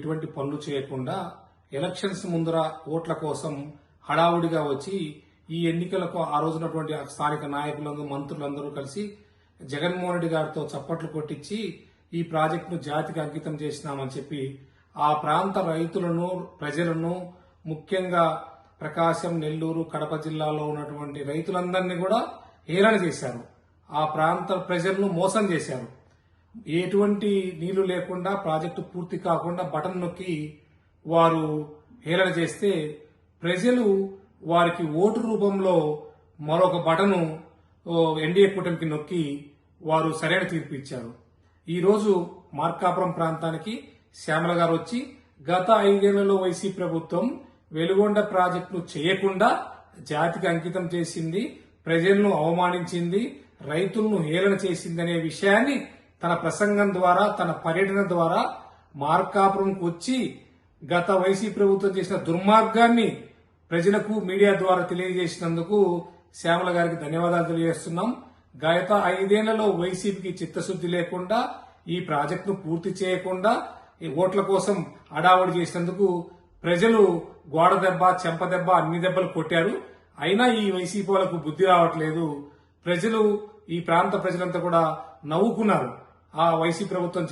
ఎటువంటి పనులు చేయకుండా ఎలక్షన్స్ ముందర ఓట్ల కోసం హడావుడిగా వచ్చి ఈ ఎన్నికలకు ఆ రోజునటువంటి స్థానిక నాయకులందరూ మంత్రులందరూ కలిసి జగన్మోహన్ రెడ్డి గారితో చప్పట్లు కొట్టించి ఈ ప్రాజెక్టును జాతికి అంకితం చేసినామని చెప్పి ఆ ప్రాంత రైతులను ప్రజలను ముఖ్యంగా ప్రకాశం నెల్లూరు కడప జిల్లాలో ఉన్నటువంటి రైతులందరినీ కూడా హేళన చేశారు. ఆ ప్రాంత ప్రజలను మోసం చేశారు. ఎటువంటి నీళ్ళు లేకుండా ప్రాజెక్టు పూర్తి కాకుండా బటన్ నొక్కి వారు హేళన చేస్తే ప్రజలు వారికి ఓటు రూపంలో మరొక బటను ఎన్డీఏ కూటమికి నొక్కి వారు సరైన తీర్పు ఇచ్చారు. ఈరోజు మార్కాపురం ప్రాంతానికి శ్యామల గారు వచ్చి గత ఐదేళ్ళలో వైసీ ప్రభుత్వం వెలుగొండ ప్రాజెక్టును చేయకుండా జాతికి అంకితం చేసింది ప్రజలను అవమానించింది రైతులను హేళన చేసిందనే విషయాన్ని తన ప్రసంగం ద్వారా తన పర్యటన ద్వారా మార్కాపురంకు వచ్చి గత వైసీ ప్రభుత్వం చేసిన దుర్మార్గాన్ని ప్రజలకు మీడియా ద్వారా తెలియజేసినందుకు శ్యామల గారికి ధన్యవాదాలు తెలియజేస్తున్నాం. గత ఐదేళ్ళలో వైసీపీకి చిత్తశుద్ధి లేకుండా ఈ ప్రాజెక్టును పూర్తి చేయకుండా ఈ ఓట్ల కోసం అడావుడి చేసినందుకు ప్రజలు గోడ దెబ్బ చెంప దెబ్బ అన్ని దెబ్బలు కొట్టారు. అయినా ఈ వైసీపీ వాళ్ళకు బుద్ధి రావట్లేదు. ప్రజలు ఈ ప్రాంత ప్రజలంతా కూడా నవ్వుకున్నారు. ఆ వైసీ ప్రభుత్వం